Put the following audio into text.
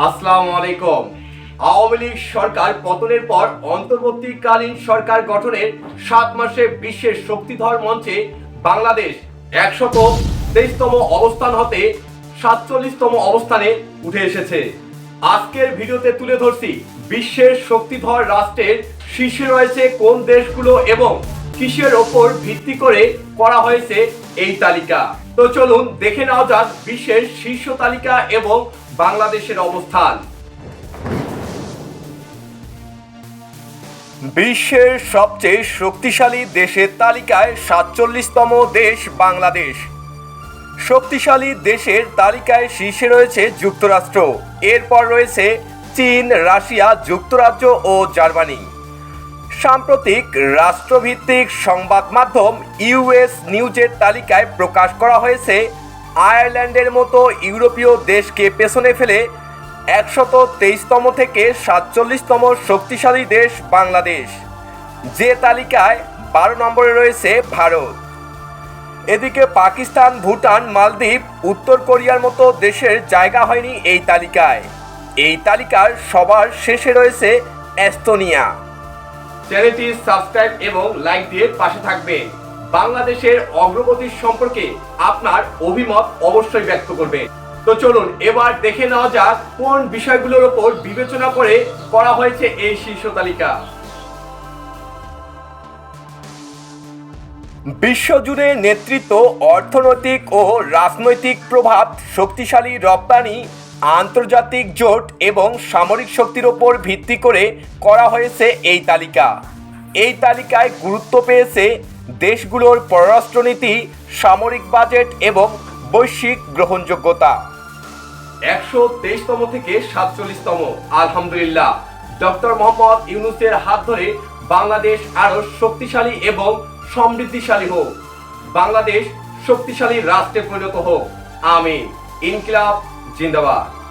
আসসালামু আলাইকুম আওয়ামী লীগ সরকার পতনের পর অন্তর্বর্তীকালীন সরকার গঠনের সাত মাসে বিশ্বের শক্তিধর মঞ্চে বাংলাদেশ একশত তেইশতম অবস্থান হতে সাতচল্লিশতম অবস্থানে উঠে এসেছে। আজকের ভিডিওতে তুলে ধরছি বিশ্বের শক্তিধর রাষ্ট্রের শীর্ষে রয়েছে কোন দেশগুলো এবং কিসের ওপর ভিত্তি করে করা হয়েছে এই তালিকা। তো চলুন দেখে নেওয়া যাক বিশ্বের শীর্ষ তালিকা এবং বাংলাদেশের অবস্থান। বিশ্বের সবচেয়ে শক্তিশালী দেশের তালিকায় সাতচল্লিশতম দেশ বাংলাদেশ। শক্তিশালী দেশের তালিকায় শীর্ষে রয়েছে যুক্তরাষ্ট্র, এরপর রয়েছে চীন, রাশিয়া, যুক্তরাজ্য ও জার্মানি। সাম্প্রতিক রাষ্ট্রভিত্তিক সংবাদ মাধ্যম ইউএস নিউজের তালিকায় প্রকাশ করা হয়েছে আয়ারল্যান্ডের মতো ইউরোপীয় দেশকে পেছনে ফেলে একশত তেইশতম থেকে সাতচল্লিশতম শক্তিশালী দেশ বাংলাদেশ। যে তালিকায় বারো নম্বরে রয়েছে ভারত। এদিকে পাকিস্তান, ভুটান, মালদ্বীপ, উত্তর কোরিয়ার মতো দেশের জায়গা হয়নি এই তালিকায়। এই তালিকার সবার শেষে রয়েছে এস্তোনিয়া। চ্যানেলটি সাবস্ক্রাইব এবং লাইক দিয়ে পাশে থাকবেন। বাংলাদেশের অগ্রগতি সম্পর্কে আপনার অভিমত অবশ্যই ব্যক্ত করবেন তো চলুন, এবার দেখে নেওয়া যাক কোন বিষয়গুলোর উপর বিবেচনা করে করা হয়েছে এই শীর্ষ তালিকা। বিশ্বজুড়ে নেতৃত্ব, অর্থনৈতিক ও রাজনৈতিক প্রভাব, শক্তিশালী রপ্তানি, আন্তর্জাতিক জোট এবং সামরিক শক্তির ওপর ভিত্তি করে করা হয়েছে এই তালিকা। এই তালিকায় গুরুত্ব পেয়েছে দেশগুলোর পররাষ্ট্রনীতি, সামরিক বাজেট এবং বৈশ্বিক গ্রহণযোগ্যতা। একশো তেইশতম থেকে সাতচল্লিশতম, আলহামদুলিল্লাহ। ডক্টর মোহাম্মদ ইউনুসের হাত ধরে বাংলাদেশ আরও শক্তিশালী এবং সমৃদ্ধিশালী হোক। বাংলাদেশ শক্তিশালী রাষ্ট্রে পরিণত হোক। আমিন। ইনকিলাব, জিন্দাবাদ।